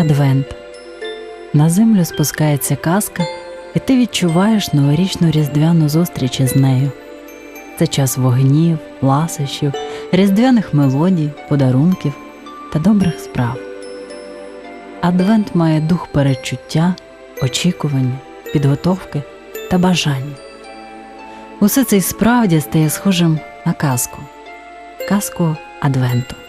Адвент. На землю спускається казка, і ти відчуваєш новорічну різдвяну зустріч із нею. Це час вогнів, ласощів, різдвяних мелодій, подарунків та добрих справ. Адвент має дух передчуття, очікування, підготовки та бажання. Усе це й справді стає схожим на казку казку Адвенту.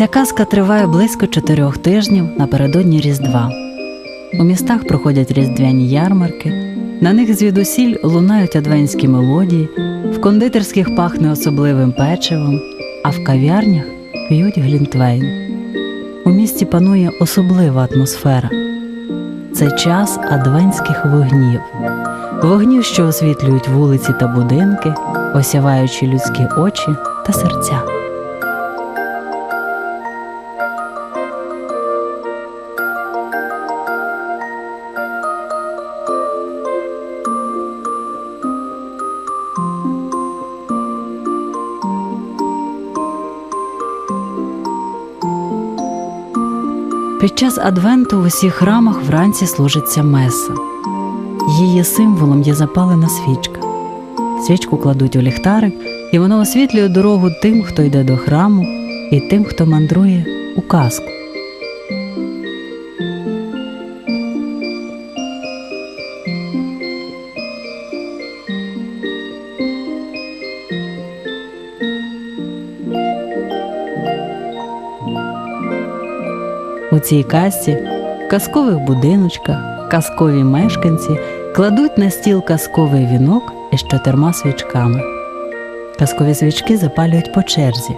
Ця казка триває близько чотирьох тижнів напередодні Різдва. У містах проходять різдвяні ярмарки, на них звідусіль лунають адвентські мелодії, в кондитерських пахне особливим печивом, а в кав'ярнях п'ють глінтвейн. У місті панує особлива атмосфера. Це час адвентських вогнів, вогнів, що освітлюють вулиці та будинки, осяваючи людські очі та серця. Під час Адвенту в усіх храмах вранці служиться меса. Її символом є запалена свічка. Свічку кладуть у ліхтарик, і вона освітлює дорогу тим, хто йде до храму, і тим, хто мандрує у казку. У цій казці в казкових будиночках казкові мешканці кладуть на стіл казковий вінок із чотирма свічками. Казкові свічки запалюють по черзі,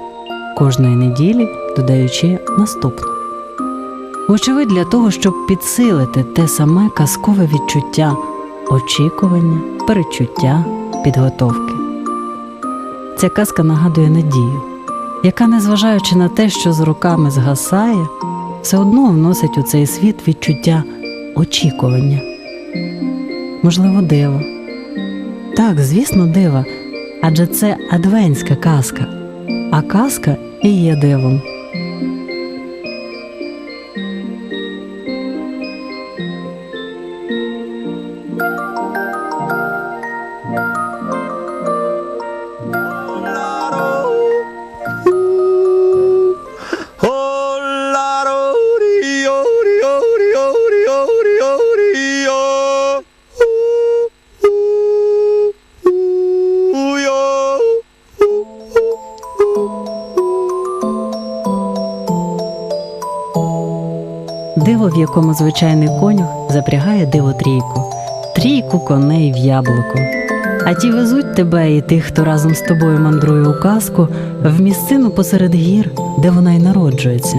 кожної неділі додаючи наступну. Вочевидь, для того, щоб підсилити те саме казкове відчуття, очікування, перечуття, підготовки. Ця казка нагадує надію, яка, незважаючи на те, що з роками згасає, все одно вносить у цей світ відчуття очікування. Можливо, диво. Так, звісно, дива, адже це адвентська казка, а казка і є дивом. В якому звичайний конюх запрягає диво трійку, трійку коней в яблуко. А ті везуть тебе і тих, хто разом з тобою мандрує у казку, в місцину посеред гір, де вона й народжується.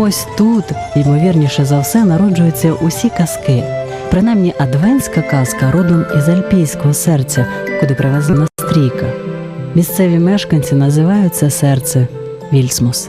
Ось тут, ймовірніше за все, народжуються усі казки. Принаймні адвентська казка родом із альпійського серця, куди привезена стрійка. Місцеві мешканці називають це серце Вільсмус.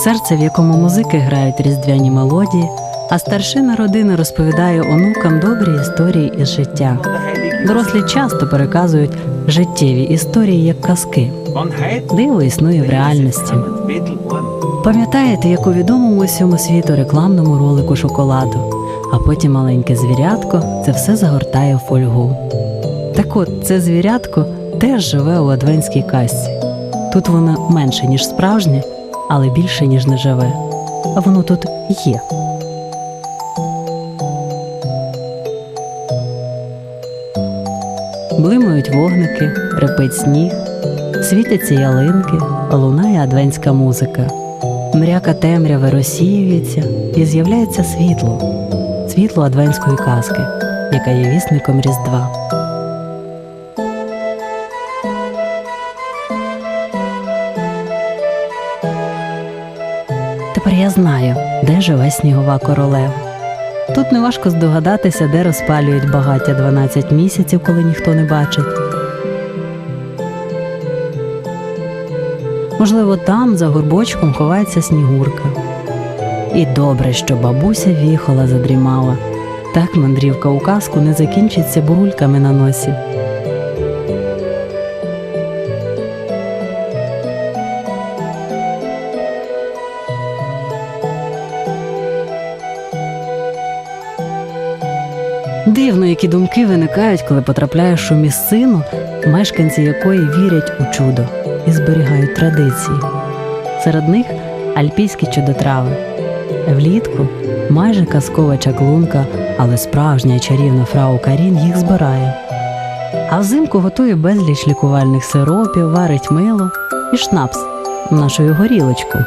Серце, в якому музики грають різдвяні мелодії, а старшина родини розповідає онукам добрі історії із життя. Дорослі часто переказують життєві історії як казки. Диво існує в реальності. Пам'ятаєте, як у відомому усьому світу рекламному ролику шоколаду, а потім маленьке звірятко це все загортає в фольгу. Так от, це звірятко теж живе у адвентській казці. Тут воно менше, ніж справжнє, але більше, ніж не живе. Воно тут є. Блимають вогники, репить сніг, світяться ялинки, лунає адвентська музика. Мряка темряви розсіюється і з'являється світло, світло адвентської казки, яка є вісником Різдва. Живе снігова королева. Тут неважко здогадатися, де розпалюють багаття 12 місяців, коли ніхто не бачить. Можливо, там за горбочком ховається снігурка. І добре, що бабуся віхола задрімала. Так мандрівка у казку не закінчиться бурульками на носі. Дивно, які думки виникають, коли потрапляєш у місцину, мешканці якої вірять у чудо і зберігають традиції. Серед них альпійські чудотрави. Влітку майже казкова чаклунка, але справжня чарівна фрау Карін їх збирає. А взимку готує безліч лікувальних сиропів, варить мило і шнапс, нашу горілочку.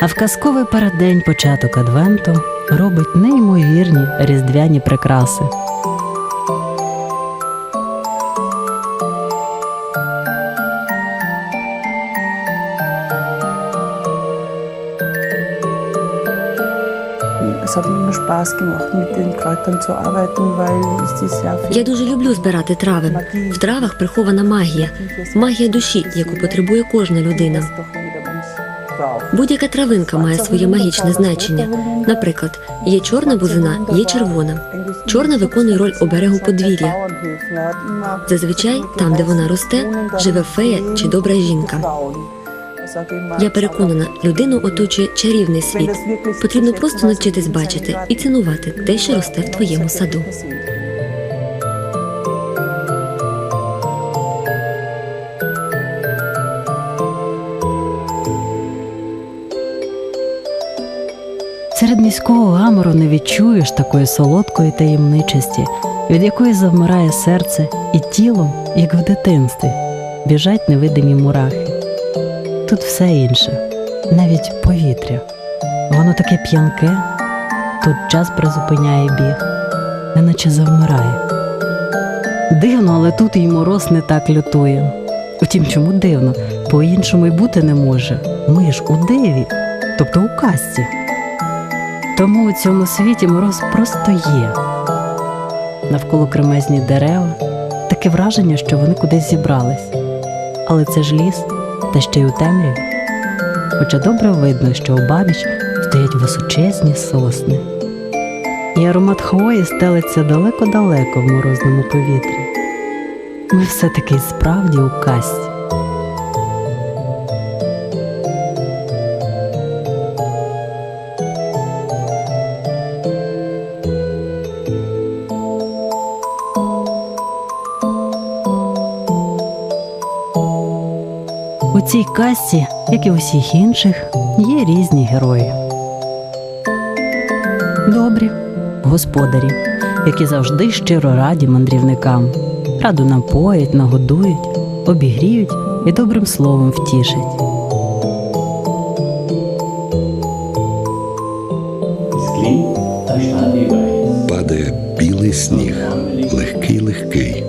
А в казковий переддень початок адвенту робить неймовірні різдвяні прикраси. Я дуже люблю збирати трави. В травах прихована магія, магія душі, яку потребує кожна людина. Будь-яка травинка має своє магічне значення. Наприклад, є чорна бузина, є червона. Чорна виконує роль оберегу подвір'я. Зазвичай, там, де вона росте, живе фея чи добра жінка. Я переконана, людину оточує чарівний світ. Потрібно просто навчитись бачити і цінувати те, що росте в твоєму саду. Серед міського гамору не відчуєш такої солодкої таємничості, від якої завмирає серце і тілом, як в дитинстві, біжать невидимі мурахи. Тут все інше, навіть повітря. Воно таке п'янке, тут час призупиняє біг, неначе завмирає. Дивно, але тут і мороз не так лютує. Втім, чому дивно? По-іншому й бути не може. Ми ж у диві, тобто у казці. Тому у цьому світі мороз просто є. Навколо кремезні дерева, таке враження, що вони кудись зібрались. Але це ж ліс, та ще й у темряві. Хоча добре видно, що обабіч стоять височезні сосни. І аромат хвої стелиться далеко-далеко в морозному повітрі. Ми все-таки справді у казці. У цій казці, як і у всіх інших, є різні герої. Добрі господарі, які завжди щиро раді мандрівникам, раду напоять, нагодують, обігріють і добрим словом втішать. Падає білий сніг, легкий, легкий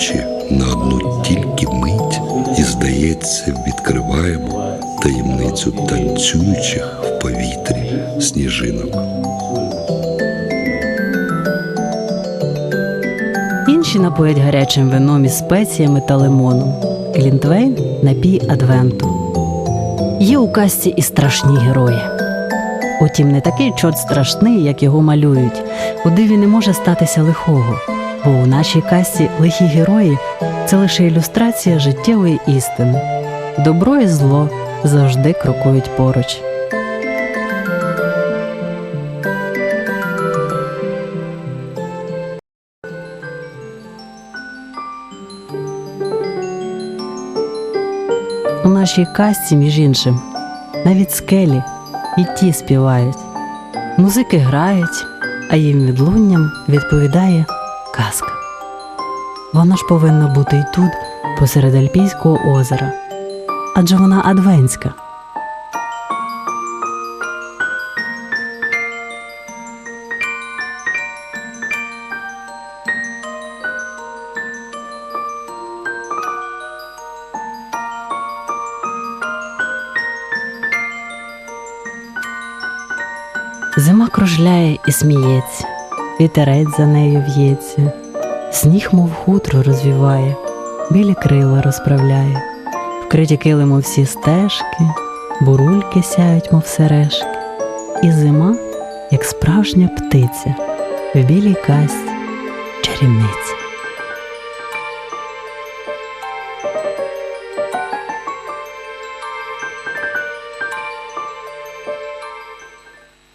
очі на одну тільки мить і, здається, відкриваємо таємницю танцюючих в повітрі сніжинок. Інші напоять гарячим вином із спеціями та лимоном. Глінтвейн напій адвенту. Є у касті і страшні герої. Утім, не такий чорт страшний, як його малюють. У диві не може статися лихого, бо у нашій касті лихі герої це лише ілюстрація життєвої істини. Добро і зло завжди крокують поруч. У нашій касті, між іншим, навіть скелі і ті співають. Музики грають, а їм відлунням відповідає казка. Вона ж повинна бути й тут, посеред Альпійського озера, адже вона адвентська. Зима кружляє і сміється, вітерець за нею в'ється, сніг, мов хутро розвіває, білі крила розправляє, вкриті килимо всі стежки, бурульки сяють, мов сережки, і зима, як справжня птиця, в білій касті чарівниця.